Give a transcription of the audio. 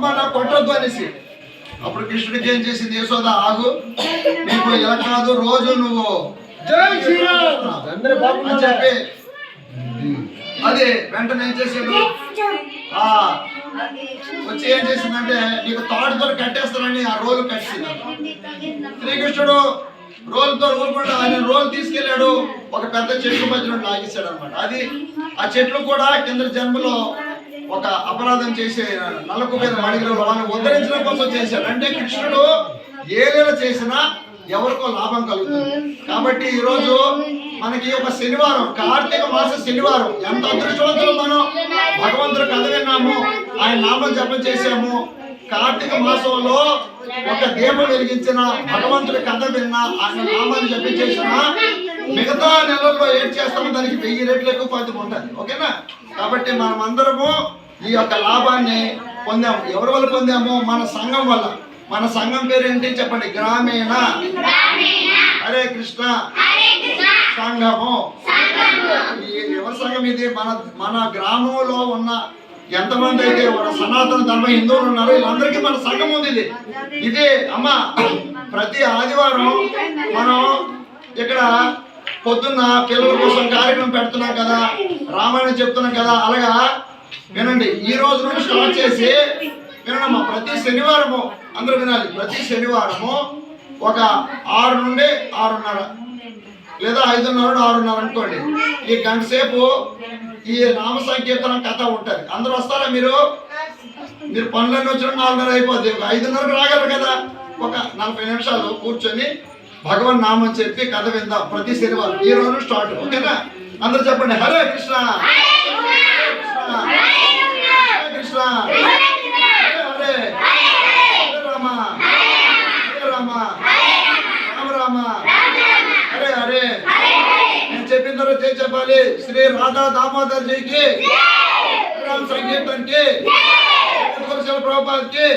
అమ్మ నాకు కొట్టొద్దు అనేసి. అప్పుడు కృష్ణుడికి ఏం చేసింది? యశోద ఆగు. నీకు ఇలా కాదు రోజు నువ్వు అని చెప్పి అది వెంటనే ఏం చేసాడు? ఆ వచ్చి ఏం చేసిందంటే నీకు తాడుతో కట్టేస్తానని ఆ రోలు కట్టేసింది శ్రీకృష్ణుడు రోల్తో ఊరుకుంటా ఆయన రోల్ తీసుకెళ్ళాడు. ఒక పెద్ద చెట్టు మధ్యలో లాగేశాడు అనమాట అది ఆ చెట్లు కూడా కింద జన్మలో ఒక అపరాధం చేసే నలకు మీద మడిగిలో వాళ్ళని ఉద్ధరించడం కోసం చేశాడు అంటే కృష్ణుడు ఏదైనా చేసినా ఎవరికో లాభం కలుగుతుంది. కాబట్టి ఈరోజు మనకి ఒక శనివారం కార్తీక మాస శనివారం. ఎంత అదృష్టవంతులు మనం? భగవంతుడు కథ విన్నాము. ఆయన నామం జపం చేశాము. కార్తీక మాసంలో ఒక దీపం వెలిగించిన భగవంతుడి కథ విన్నా ఆయన నామాన్ని జపించేసిన మిగతా నెలల్లో ఏం చేస్తామో దానికి వెయ్యి రెట్లు ఎక్కువ ఫలితం ఉంటుంది. ఓకేనా? కాబట్టి మనం అందరము ఈ యొక్క లాభాన్ని పొందాము. ఎవరి వల్ల పొందాము? మన సంఘం వల్ల. మన సంఘం పేరు ఏంటి చెప్పండి? గ్రామీణ. హరే కృష్ణ. సంఘము. ఈ ఎవరి సంఘం ఇది? మన మన గ్రామంలో ఉన్న ఎంతమంది అయితే మన సనాతన ధర్మ హిందువులు ఉన్నారో వీళ్ళందరికీ మన సంఘం ఉంది ఇది. ఇది అమ్మ ప్రతి ఆదివారం మనం ఇక్కడ పొద్దున్న పిల్లల కోసం కార్యక్రమం పెడుతున్నాం కదా. రామాయణం చెప్తున్నాం కదా. అలాగా? వినండి ఈ రోజు నుండి స్టార్ట్ చేసి వినమ్మా ప్రతి శనివారము అందరూ వినాలి. ప్రతి శనివారము ఒక ఆరు నుండి ఆరున్నర లేదా ఐదున్నర ఆరున్నర అనుకోండి. ఈ గంట సేపు ఈ నామ సంకీర్తన కథ ఉంటుంది. అందరూ వస్తారా మీరు? మీరు పనులన్నీ వచ్చిన నాలుగున్నర అయిపోద్ది. ఐదున్నరకు రాగలరు కదా. ఒక నలభై నిమిషాలు కూర్చొని భగవన్ నామం చెప్పి కథ విందాం. ప్రతి శనివారం. ఈ రోజు స్టార్ట్. ఓకేనా? అందరూ చెప్పండి. హరే కృష్ణ. वाले श्री राधा दामोदर जी के राम संकीर्तन के प्रभुपाद के